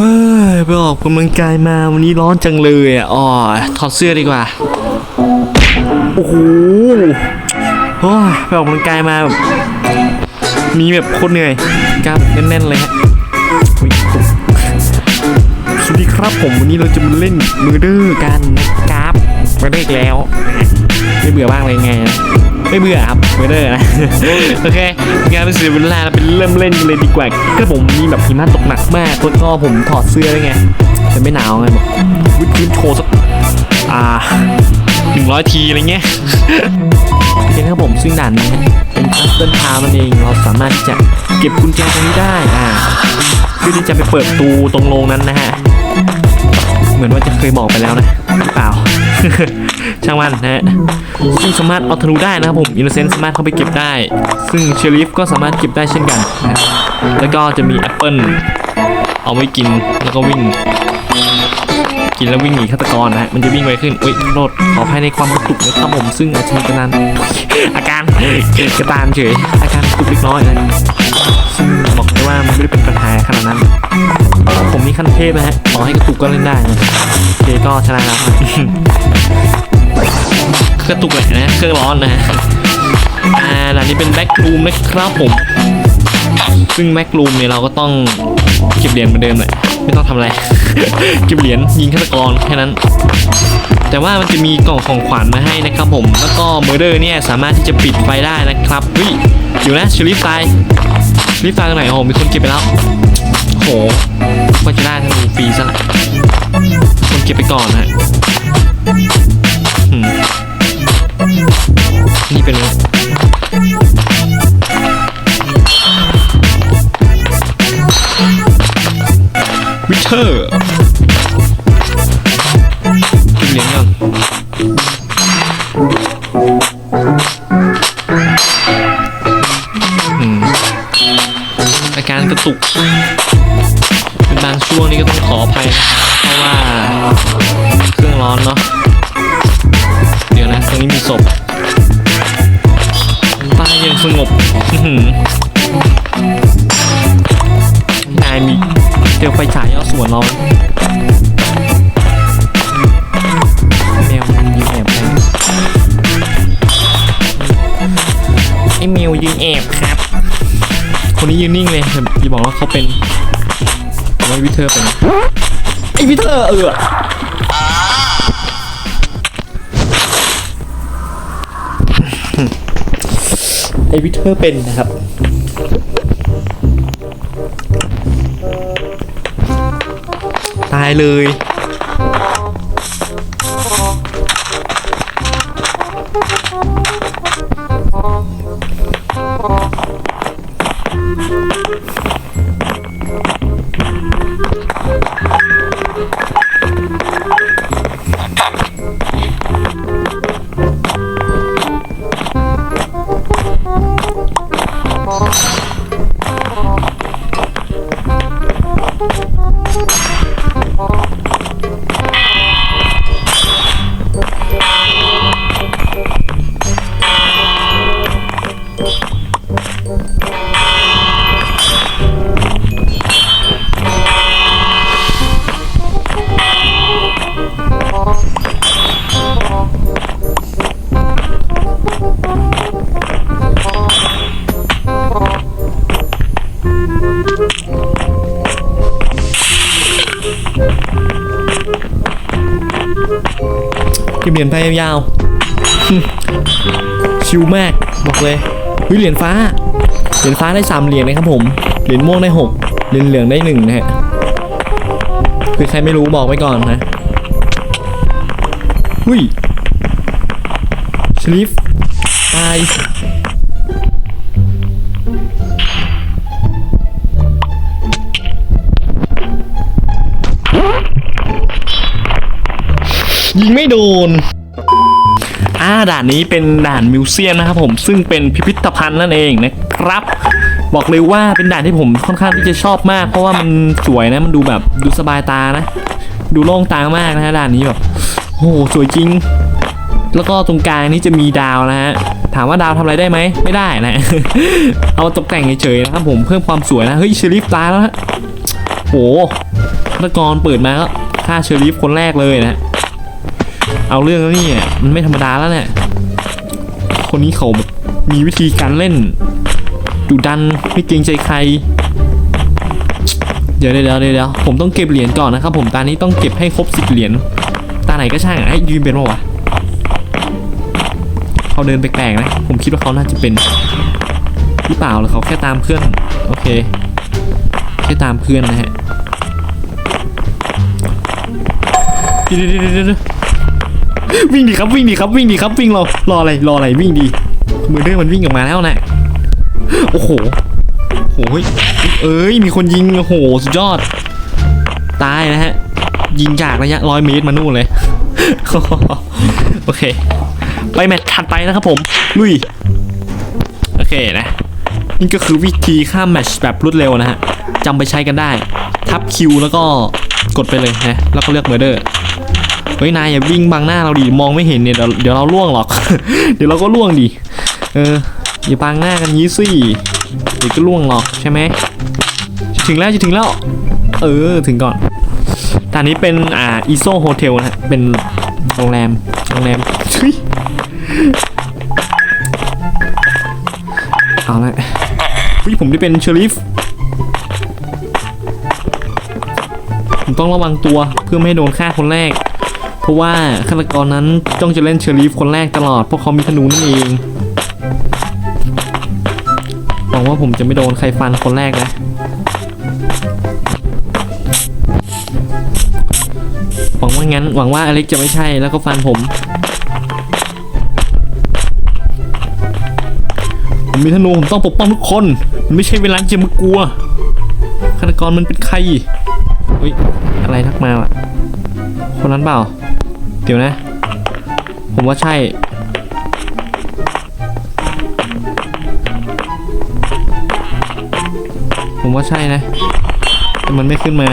ฮ้ยไปออกกำลังกายมาวันนี้ร้อนจังเลยอะอ๋อถอดเสื้อดีกว่า โอ้โหโอ้ยไปออกกำลังกายมาแบบมีแบบโคตรเหนื่อยกล้ามแน่นๆเลยฮะสวัสดีครับผมวันนี้เราจะมาเล่นมือเดอร์กันนะครับมาเล่นอีกแล้ว ไม่เบื่อบ้างเลยไง ไม่เบื่อครับมือเดอร์นะโอเคงานเป็นเสียเวลาเราไปเริ่มเล่นกันเลยดีกว่าก็ผมมีแบบหิมะตกหนักมากแล้วก็ผมถอดเสื้อได้ไงแต่ไม่หนาวไงแบบวิดพื้นโชว์สักอ่าหนึ่งร้อยทีอะไรเงี้ยโอเคครับผมซึ่งด่านนี้นะเป็นคัสเติลทาวนั่นเองเราสามารถที่จะเก็บกุญแจตรงนี้ได้อ่าเพื่อที่จะไปเปิดประตูตรงโรงนั้นนะฮะเหมือนว่าจะเคยบอกไปแล้วนะหรือเปล่า ช่างมันนะฮะซึ่งสามารถเอาธนูได้นะครับผมอินโนเซนต์สามารถเข้าไปเก็บได้ ซึ่งเชอริฟก็สามารถเก็บได้เช่นกันนะแล้วก็จะมีแอปเปิลเอาไว้กินแล้วก็วิ่ง กินแล้ววิ่งหนีฆาตกรนะฮะมันจะวิ่งไวขึ้นอุ้ยโทษขอภายในความกระตุกนะครับผมซึ่งอาจจะมีกระตานอาการกระตานเฉยอาการกระตุกเล็กน้อยนะซึ่งบอกได้ว่ามันไม่ได้เป็นปัญหาขนาดนั้น ผมนี่ขั้นเทพนะฮะต่อให้กระตุกก็เล่นได้นะโอเคก็ชนะแล้ว กระตุกเลยนะเครื่องร้อนนะอ่าด่านนี้เป็นแบ็กรูมนะครับผม ซึ่งแบ็กรูมเนี่ยเราก็ต้องเก็บเหรียญเหมือนเดิมเลยไม่ต้องทำอะไร เก็บเหรียญยิงฆาตกรแค่นั้น แต่ว่ามันจะมีกล่องของขวัญมาให้นะครับผม แล้วก็เมอร์เดอร์เนี่ยสามารถที่จะปิดไฟได้นะครับเฮ้ยเดี๋ยวนะชลิฟตายชลิฟตายตรงไหนโอ้โหมีคนเก็บไปแล้วโอ้โหก็จะได้ธนูฟรีซะละคนเก็บไปก่อนนะฮะอืม นี่เป็นวิเทอร์กินเหรียญก่อนอืมอาการกระตุก เป็นบางช่วงนี้ก็ต้องขออภัยนะครับเพราะว่าเครื่องร้อนเนาะ เดี๋ยวนะ ตรงนี้มีศพ สงบนายมีเดี๋ยวไฟฉายเอาสวนเราแมวมันยืนแอบไปไอแมวยืนแอบครับ คนนี้ยืนนิ่งเลยอย่าบอกว่าเขาเป็นว่าวิเทอร์เป็นไอวิเทอร์เออ ไอวิเทอร์เป็นนะครับตายเลย เก็บเหรียญไปยาวๆชิวมากบอกเลยเฮ้ยเหรียญฟ้า เหรียญฟ้าได้สามเหรียญนะครับผม เหรียญม่วงได้หกเหรียญเหลืองได้หนึ่งนะฮะ คือใครไม่รู้บอกไว้ก่อนนะหุ้ยชลิฟตาย ยิงไม่โดนอ่าด่านนี้เป็นด่านมิวเซียมนะครับผมซึ่งเป็นพิพิธภัณฑ์นั่นเองนะครับ บอกเลยว่าเป็นด่านที่ผมค่อนข้างที่จะชอบมาก เพราะว่ามันสวยนะมันดูแบบดูสบายตานะ ดูโล่งตามากนะฮะด่านนี้แบบโอ้โหสวยจริง แล้วก็ตรงกลางนี้จะมีดาวนะฮะถามว่าดาวทำอะไรได้ไหมไม่ได้นะ เอาตกแต่งเฉยๆนะครับผมเพิ่มความสวยนะเฮ้ยเชลิฟตายแล้วฮะโหฆาตกรเปิดมาก็ฆ่าเชอริฟคนแรกเลยนะ เอาเรื่องแล้วนี่อะมันไม่ธรรมดาแล้วเนี่ยคนนี้เขาแบบมีวิธีการเล่นดุดันไม่เกรงใจใคร เดี๋ยวเดี๋ยวเดี๋ยวผมต้องเก็บเหรียญก่อนนะครับผมตานี้ต้องเก็บให้ครบสิบเหรียญตาไหนก็ช่างอะให้ยืนเป็นปะวะเขาเดินแปลกๆนะผมคิดว่าเขาน่าจะเป็นหรือเปล่าหรือเขาแค่ตามเพื่อนโอเคแค่ตามเพื่อนนะฮะเดี๋ยวเดี๋ยวเดี๋ยว วิ่งดีครับวิ่งดีครับวิ่งดีครับวิ่งรอรออะไรรออะไรวิ่งดีมือเรื่องมันวิ่งออกมาแล้วนะโอ้โหโอ้ยเอ้ยมีคนยิงโอ้โหสุดยอด ตายนะฮะ ยิงจากระยะร้อยเมตรมานู่นเลยโอเค ไปแมตช์ถัดไปนะครับผมลุยโอเคนะนี่ก็คือวิธีข้ามแมตช์แบบรวดเร็วนะฮะจำไปใช้กันได้ ทับคิวแล้วก็กดไปเลยนะแล้วก็เลือกเมอร์เดอร์ เฮ้ยนายอย่าวิ่งบังหน้าเราดิมองไม่เห็นเนี่ยเดี๋ยวเดี๋ยวเราล่วงหรอก เดี๋ยวเราก็ล่วงดิเอออย่าบังหน้ากันงี้สิเดี๋ยวก็ล่วงหรอกใช่ไหมถึงแล้วจะถึงแล้ว เออถึงก่อนตอนนี้เป็นอ่าอีโซโฮเทลนะเป็นโรงแรมโรงแรมเฮ้ยเอาละเฮ้ยผมได้เป็นเชอริฟผมต้องระวังตัวเพื่อไม่ให้โดนฆ่าคนแรก ราะว่าฆาตกรนั้นจ้องจะเล่นเชอริฟคนแรกตลอดเพราะเขามีธนูนั่นเองหวังว่าผมจะไม่โดนใครฟันคนแรกนะหวังว่างั้นหวังว่าอเล็กจะไม่ใช่แล้วก็ฟันผม ผมมีธนูผมต้องปกป้องทุกคน มันไม่ใช่เวลาจะมากลัวฆาตกรมันเป็นใครอุ้ยอะไรทักมาอะคนนั้นเปล่า ดี๋ยวนะ ผมว่าใช่ ผมว่าใช่นะ แต่มันไม่ขึ้นมา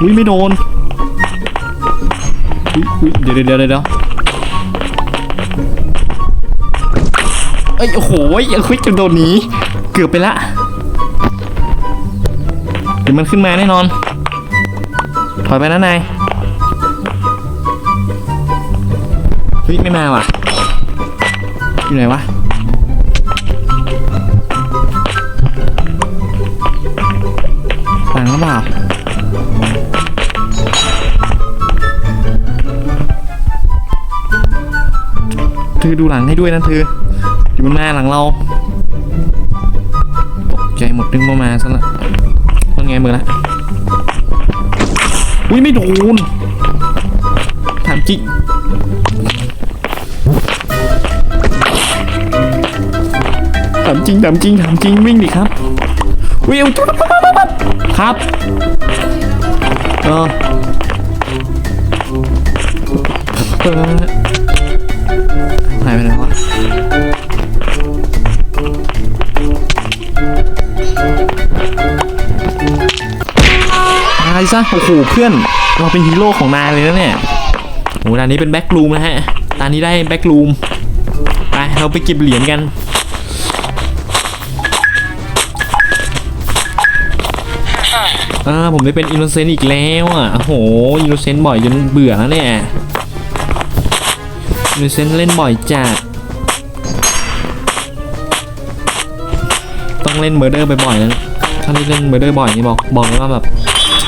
อุ้ยไม่โดน อุ้ยอุ้ยเดี๋ยวเดี๋ยวเดี๋ยวเดี๋ยวเอ้ยโอ้โหยังคุยจะโดนหนี เกือบไปละเดี๋ยวมันขึ้นมาแน่นอน ถอยไปนะนายเฮ้ยไม่มาว่ะ อยู่ไหนวะหลังหรือเปล่าเธอดูหลังให้ด้วยนะเธออยู่บนหน้าหลังเรา ใจหมดนึงว่ามาซะละว่าไงมือละอุ้ยไม่โดน ถามจริงถามจริงถามจริงถามจริงวิ่งดิครับวิ่งเอาจุ๊บปั๊บปั๊บปั๊บปั๊บครับเออเออหายไปไหนวะายซะ โอ้โห เพื่อน เราเป็นฮีโร่ของนายเลยนะเนี่ยโอ้ด่านนี้เป็นแบ็กลูมนะฮะด่านนี้ได้แบ็กลูม ไป เราไปเก็บเหรียญกันอ่าผมได้เป็นอินโนเซนต์อีกแล้วอะ โอ้โห อินโนเซนต์บ่อยจนเบื่อแล้วเนี่ยมีเซนต์เล่นบ่อยจัด ต้องเล่นเมอร์เดอร์บ่อยๆนะถ้าไม่เล่นเมอร์เดอร์บ่อยนี่บอกบอกเลยว่าแบบ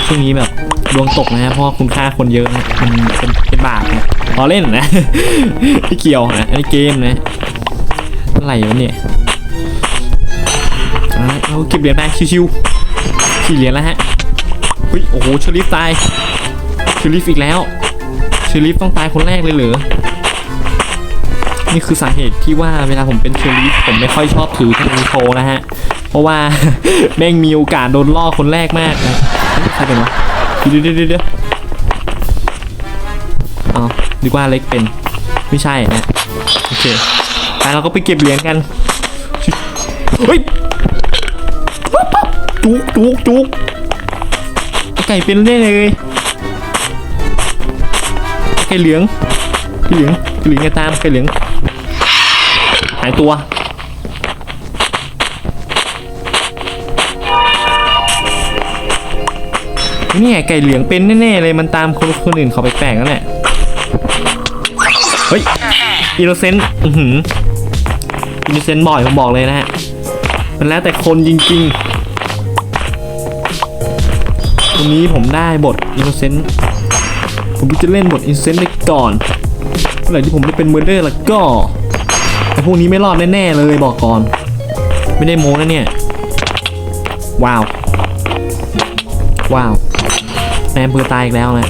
ช่วงนี้แบบดวงตกนะฮะเพราะคุณค่าคนเยอะนะมันเป็นเป็นบาปนะพอเล่นนะไม่เกี่ยวนะอันนี้เกมนะอะไรวะเนี่ยอะเราเก็บเหรียญได้ชิวๆสี่เหรียญแล้วฮะเฮ้ยโอ้โหเชอริฟตายเชอริฟอีกแล้วเชอริฟต้องตายคนแรกเลยเหรอนี่คือสาเหตุที่ว่าเวลาผมเป็นเชอรี่ผมไม่ค่อยชอบถือธนูโชนะฮะ เพราะว่าแม่งมีโอกาสโดนล่อคนแรกมากนะ ใครเป็นวะเดี๋ยวเดี๋ยวเดี๋ยวเดี๋ยวอ๋อนึกว่าเล็กเป็น ไม่ใช่นะโอเคไปเราก็ไปเก็บเหรียญกันเฮ้ยปั๊บปั๊บจุกจุกจุกไก่เป็นได้เลยไก่เหลืองไก่เหลืองไก่เหลืองอย่าตามไก่เหลืองหายตัว เนี่ยไก่เหลืองเป็นแน่ๆเลยมันตามคนคนอื่นเขาไปแปลกแล้วแหละเฮ้ยอินโนเซนต์อือหืออินโนเซนต์บ่อยผมบอกเลยนะฮะมันแล้วแต่คนจริงๆวันนี้ผมได้บทอินโนเซนต์ผมจะเล่นบทอินโนเซนต์ได้ก่อนเมื่อไหร่ที่ผมได้เป็นเมอร์เดอร์แล้วก็ไอพวกนี้ไม่รอดแน่ๆเลยบอกก่อน ไม่ได้โม้นะเนี่ย ว้าว ว้าว แนมเบอร์ตายอีกแล้วนะ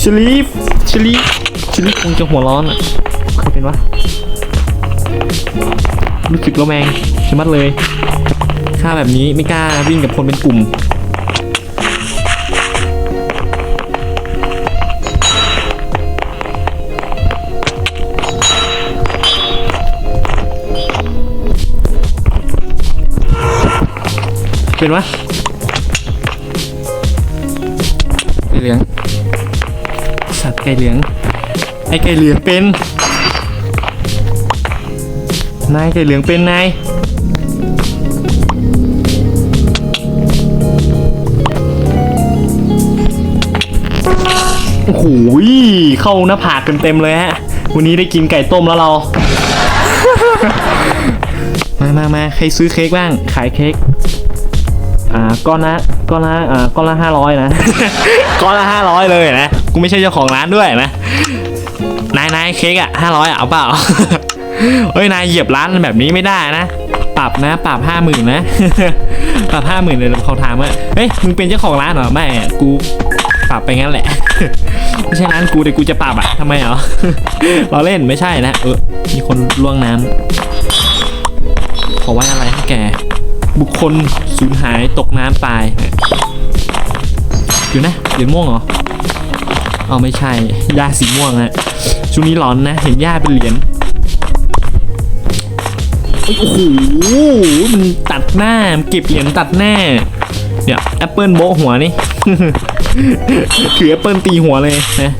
ชลีฟชลีฟชลีฟคงจะหัวร้อนอะเคยเป็นวะรู้สึกระแวงชะมัดเลยค่าแบบนี้ไม่กล้าวิ่งกับคนเป็นกลุ่มเป็นวะ เหลือง สัตว์ไก่เหลือง ไอ้ไก่เหลืองเป็น นายไก่เหลืองเป็นนายโอ้โหเข้าหน้าผากเต็มๆเลยฮะ วันนี้ได้กินไก่ต้มแล้วเรา มามามาใครซื้อเค้กบ้าง ขายเค้ก อ่า ก้อนละ ก้อนละอ่าก้อนละห้าร้อยนะ ก้อนละห้าร้อยเลยนะ กูไม่ใช่เจ้าของร้านด้วยนะ นายนายเค้กอะห้าร้อยอะเอาเปล่าเฮ้ยนายเหยียบร้านแบบนี้ไม่ได้นะปรับนะปรับห้าหมื่นนะปรับห้าหมื่นเลยเขาถามว่าเฮ้ยมึงเป็นเจ้าของร้านเหรอไม่กูปรับไปงั้นแหละไม่ใช่ร้านกูแต่กูจะปรับอะทำไมเหรอเราเล่นไม่ใช่นะเออมีคนล่วงน้ำขอไว้อะไรให้แก บุคคลสูญหายตกน้ำตายอยู่นะเหรียญม่วงเหรอเอาไม่ใช่หญ้าสีม่วงฮะช่วงนี้ร้อนนะ เห็นหญ้าเป็นเหรียญโอ้โหมันตัดหน้ามันเก็บเหรียญตัดหน้าเดี๋ยแอปเปิลโบหัวนี่ถือแอปเปิลตีหัวเลยนะ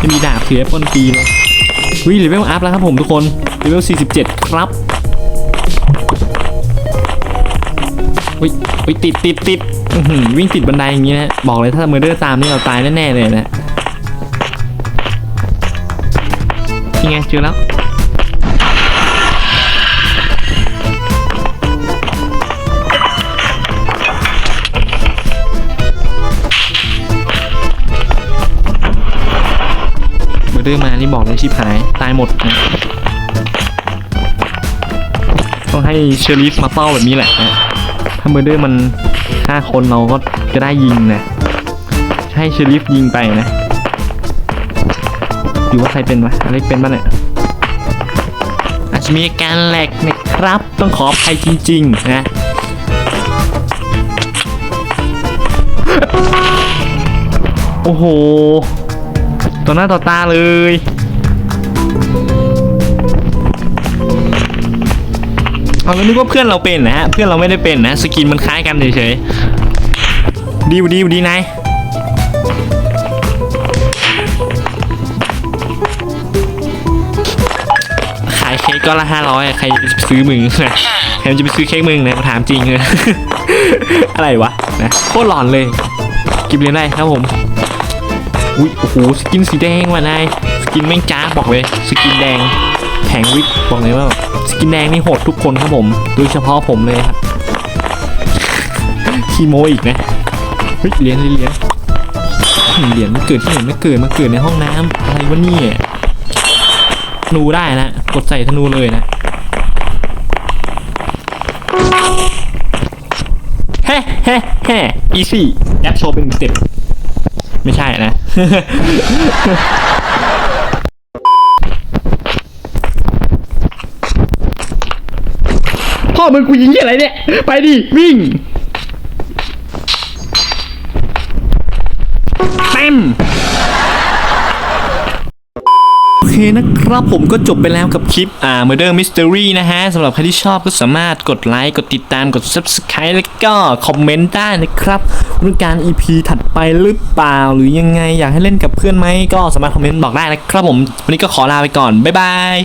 จะมีดาบถือแอปเปิลตีเลยวิ่งเลเวลอัพแล้วครับผมทุกคนเลเวล47 ครับ อุ้ยอุ้ยติดติดติดวิ่งติดบันไดอย่างงี้นะบอกเลยถ้าเมอร์เดอร์ตามนี่เราตายแน่ๆเลยนะนี่ไงเจอแล้วเมอร์เดอร์มานี่บอกเลยชิบหายตายหมดนะต้องให้เชอริฟมาเฝ้าแบบนี้แหละนะ ถ้าเมอร์เดอร์มันฆ่าคนเราก็จะได้ยิงนะให้เชอริฟยิงไปนะหรือว่าใครเป็นวะอะไรเป็นบ้างเนี่ยอาจจะมีการแหลกนะครับ ต้องขออภัยจริง ๆ นะโอ้โหต่อหน้าต่อตาเลย เอาแล้วนึกว่าเพื่อนเราเป็นนะฮะ เพื่อนเราไม่ได้เป็นนะ สกินมันคล้ายกันเฉยๆดีดีดีนายขายเค้กก็ละห้าร้อยใครจะไปซื้อมึงใครจะไปซื้อเค้กมึงนะมาถามจริงเลยอะไรวะนะโคตรหลอนเลย กินเรียนได้ครับผมอุ้ยโอ้โหสกินสีแดงว่ะนายสกินแม่งจ้าบอกเลย สกินแดงแผงวิกบอกเลยว่า สกินแดงนี่โหดทุกคนครับผม โดยเฉพาะผมเลยครับคีโมอีกนะเฮ้ยเหรียญเหรียญเหรียญมันเกิดที่ไหนไม่เกิดมาเกิดในห้องน้ำอะไรวะเนี่ยธนูได้นะกดใส่ธนูเลยนะเฮ้เฮ้เฮ้อีซี่แอปโชว์เป็นสเต็ปไม่ใช่นะ พ่อ มึงกูยิงที่อะไรเนี่ย ไปดิ วิ่งเต็มโอเคนะครับผมก็จบไปแล้วกับคลิปอ่า Murder Mystery นะฮะสำหรับใครที่ชอบก็สามารถกดไลค์ กดติดตามกด Subscribe แล้วก็คอมเมนต์ได้นะครับต้องการ EP ถัดไปหรือเปล่า หรือยังไงอยากให้เล่นกับเพื่อนไหมก็สามารถคอมเมนต์บอกได้นะครับผม วันนี้ก็ขอลาไปก่อน บ๊ายบาย